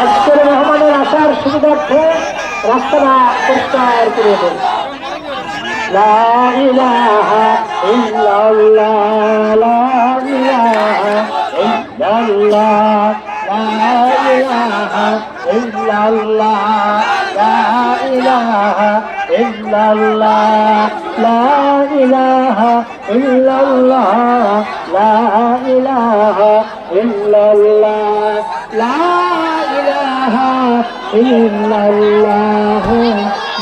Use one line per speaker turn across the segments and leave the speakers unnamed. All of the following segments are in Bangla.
আজকের মেহমানের আসার সুবিধার্থে রাস্তাটা পরিষ্কার করে দেন لا إله إلا الله لا إله إلا الله لا إله إلا الله لا إله إلا الله لا إله إلا الله لا إله إلا الله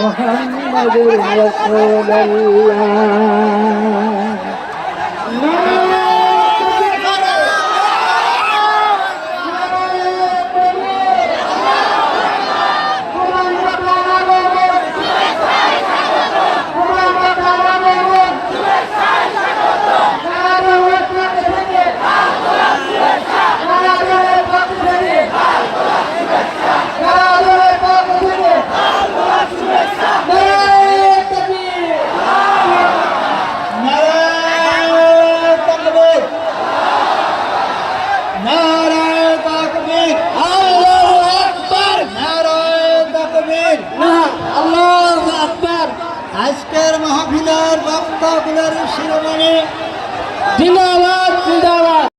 মোহাম্মদ রসুল্লাহ জিন্দাবাদ জিন্দাবাদ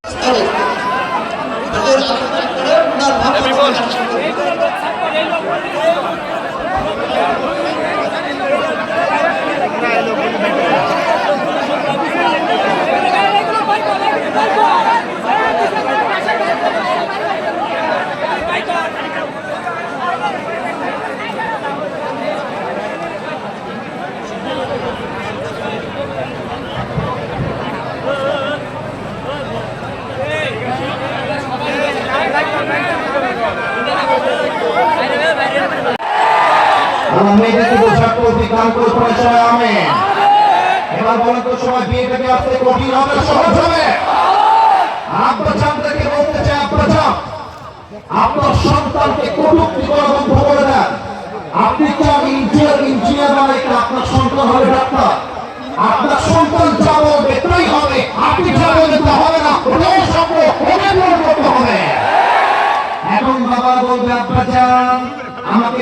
মেয়েটাকে বোঝার অধিকার করে পড়েছে আমি। এবার বলেন তো সবাই বিয়েটাকে আসতে কঠিন হবে, সহজ হবে? আব্বা চাঁদকে বলতে চাই আব্বা চাঁদ আপনার সন্তানকে কটুক্তি করা বন্ধ করে দেন। আপনি তো ইঞ্জিনিয়ার ইঞ্জিনিয়ার মানে আপনার সন্তান হবে ডাক্তার। আপনার সন্তান যা বলবে তাই হবে। আপনি যা বলবেন তা হবে না। ওটাই সঙ্গে ওটাই করতে হবে।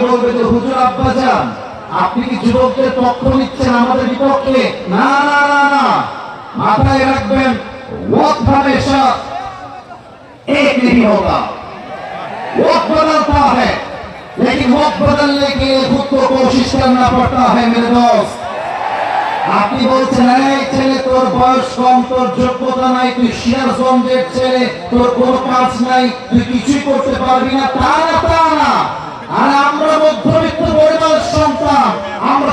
বলবে যে হুজুর আব্বা যান আপনি কি যুবকদের পক্ষ নিচ্ছেন আমাদের বিপক্ষে না না না না মাথায় রাখবেন वक्त हमेशा एक नहीं होगा वक्त बदलता है लेकिन वक्त बदलने के लिए खुद को कोशिश करना पड़ता है मेरे दोस्त আপনি বলছেন এই ছেলে তোর বয়স কম তোর যোগ্যতা নাই তুই সিরাজগঞ্জের ছেলে তোর কোনো কাজ নাই তুই কিছুই করতে পারবি না তা না তা না আর আমরা মধ্যবিত্ত পরিবারের সন্তান, আমরা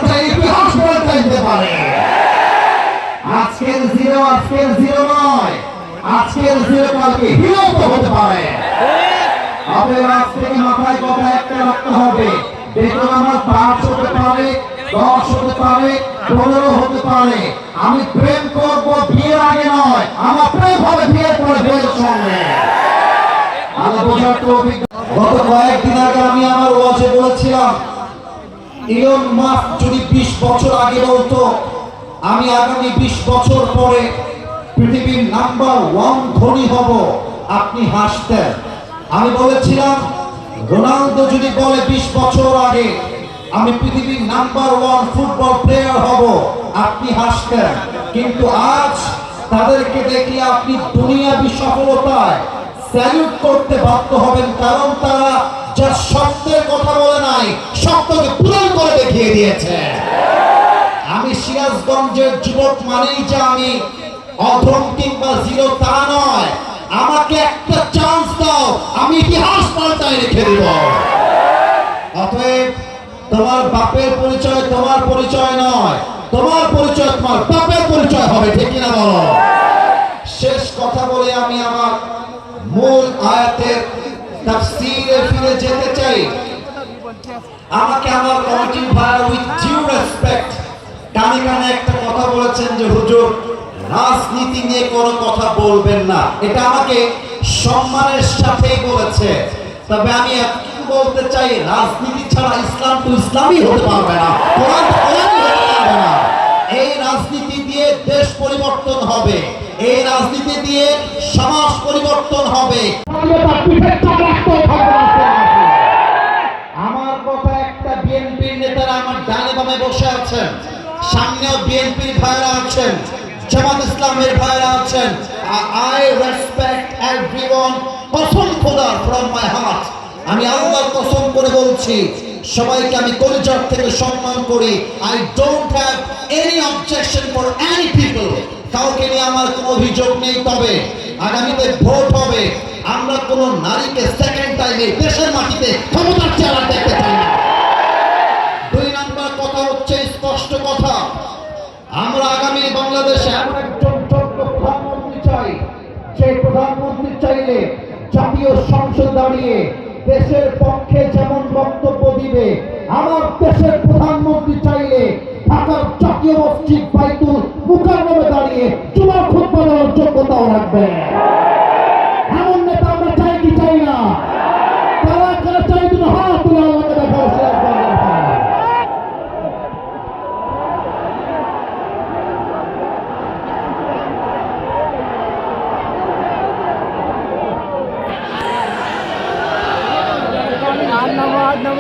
জিরো নয়, আজকের জিরো মাথায় একটা রাখতে হবে, বেতন আমার পারে হতে পারে আমি প্রেম করব বিয়ের আগে নয়, আমার প্রেম হবে বিয়ের পরে, বিয়ের সঙ্গে। গত কয়েকদিন আগে আমি আমার ওয়াজে বলেছিলাম, ইলন মাস্ক যদি বিশ বছর আগে বলতো, আমি আগামী বিশ বছর পরে পৃথিবীর নাম্বার ওয়ান ধনী হব। আপনি হাসতেন। আমি বলেছিলাম, রোনালদো যদি বলে বিশ বছর আগে, আমি পৃথিবীর নাম্বার ওয়ান ফুটবল প্লেয়ার হব। আপনি হাসতেন। কিন্তু আজ তাদেরকে দেখলে আপনি দুনিয়াবি সফলতায় স্যালুট করতে বাধ্য হবেন কারণ তারা যা সত্যের কথা বলে নাই, সত্যকে পূরণ করে দেখিয়ে দিয়েছে। আমি সিরাজগঞ্জের যুবক মানেই যে আমি অধম কিংবা জিরো তা নয়। আমাকে একটা চান্স দাও, আমি ইতিহাস পাল্টায় রেখে দিব। অতএব তোমার বাপের পরিচয় তোমার পরিচয় নয়, তোমার পরিচয় তোমার বাপের পরিচয় হবে, ঠিক কিনা বলো? শেষ কথা বলে আমি আমার মূল আয়াতের তাফসীরে ফিরে যেতে চাই। আমাকে আমার কমিটির ভাইরা উইথ ডিউ রেসপেক্ট কানে কানে একটা কথা বলেছেন যে, হুজুর, রাজনীতি নিয়ে কোনো কথা বলবেন না। এটা আমাকে সম্মানের সাথেই বলেছে। তবে আমি এতটুকু বলতে চাই, রাজনীতি ছাড়া ইসলাম তো ইসলামই হতে পারবে না। কোরআন তো কোরআনই হতে পারবে না। এই রাজনীতি দিয়ে দেশ পরিবর্তন হবে। এই রাজনীতি দিয়ে সমাজ পরিবর্তন হবে। আমার কথা একটা বিএনপির নেতারা আমার ডানে বামে বসে আছেন। সামনেও বিএনপির ভাইরা আছেন, জামাত ইসলামের ভাইরা আছেন। আই রেসপেক্ট এভরিওয়ান কসম খোদার ফ্রম মাই হার্ট আমি আল্লাহর কসম করে বলছি, সবাইকে আমি কলিজার থেকে সম্মান করি। I don't have any objection for any people কাউকে নিয়ে আমার কোনো অভিযোগ নেই তবে আগামীতে ভোট হবে। আমরা কোনো নারীকে সেকেন্ড টাইমে দেশের মাটিতে ক্ষমতার চেহারা দেখতে চাই না। দুই নম্বর কথা হচ্ছে স্পষ্ট কথা। আমরা আগামী বাংলাদেশে এমন একজন প্রধানমন্ত্রী চাই, যে প্রধানমন্ত্রী চাইলে জাতীয় সংসদ দাঁড়িয়ে দেশের পক্ষে যেমন বক্তব্য দিবে, আমার দেশের প্রধানমন্ত্রী চাইলে ঢাকার জাতীয় মসজিদ বাইতুল মুকাররমে দাঁড়িয়ে জুমার খুতবা দেওয়ার যোগ্যতাও রাখবে। এমন নেতা আমরা চাই কি চাই না? তারা কারা চাই তুমি হাত তুলে আমাকে দেখাও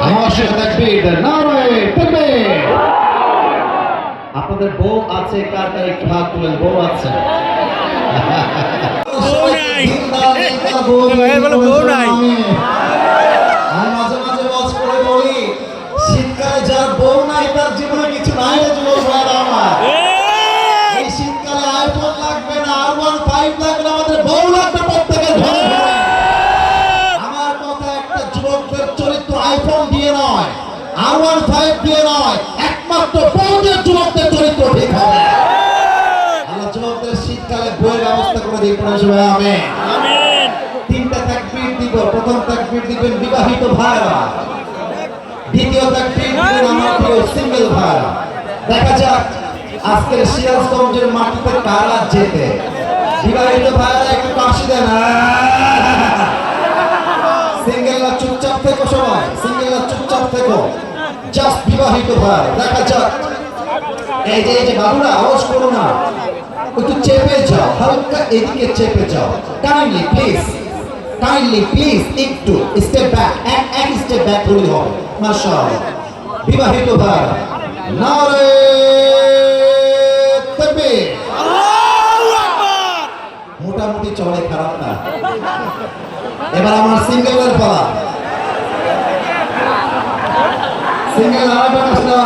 আমার সাথে তাকবীর নারায়ে তাকবীর। আপনাদের বউ আছে কার কার একটু হাত তুলেন? বউ আছে।
বউ নাই। ভাই বলে বউ নাই।
আমি মাঝে মাঝে ওয়াজ করে বলি শীতকালে যার বউ নাই তার জীবনে কিছু নাই যুবক ভাইরা আমার। এই শীতকালে আইফোন লাগবে না আর ওয়ান ফাইভ লাগবে না আমাদের বউ লাগবে প্রত্যেকের ঘরে। ঘরে আমার কথা একটা যুবকদের চরিত্র আইফোন দিয়ে নয় আর ওয়ান ফাইভ দিয়ে নয় একমাত্র বউদের যুবকদের তিনটা তাকবীর দিব প্রথম তাকবীর দিবেন বিবাহিত ভাইরা। দ্বিতীয় তাকবীর দিবেন আমার প্রিয় সিঙ্গেল ভাইরা। দেখা যাক আজকের সিরাজগঞ্জের মাটিতে কারা যেতে বিবাহিত ভাইরা একটু কাশি দেন। সিঙ্গেলরা চুপচাপ থেকো সবাই সিঙ্গেলরা চুপচাপ থেকো। জাস্ট বিবাহিত ভাই দেখা যাক। এই যে এই যে বাবুরা আওয়াজ করো না। একটু চেপে যাও হালকা এদিকে চেপে যাও। কাইন্ডলি প্লিজ কাইন্ডলি প্লিজ একটু স্টেপ ব্যাক এক এক স্টেপ ব্যাক হলে হবে। মাশাআল্লাহ। বিবাহিত ভাই নারে তাকবীর। মোটামুটি চলে খারাপ না। এবার আমার সিঙ্গেলের পালা। সিঙ্গেল আরেকবার আসলো!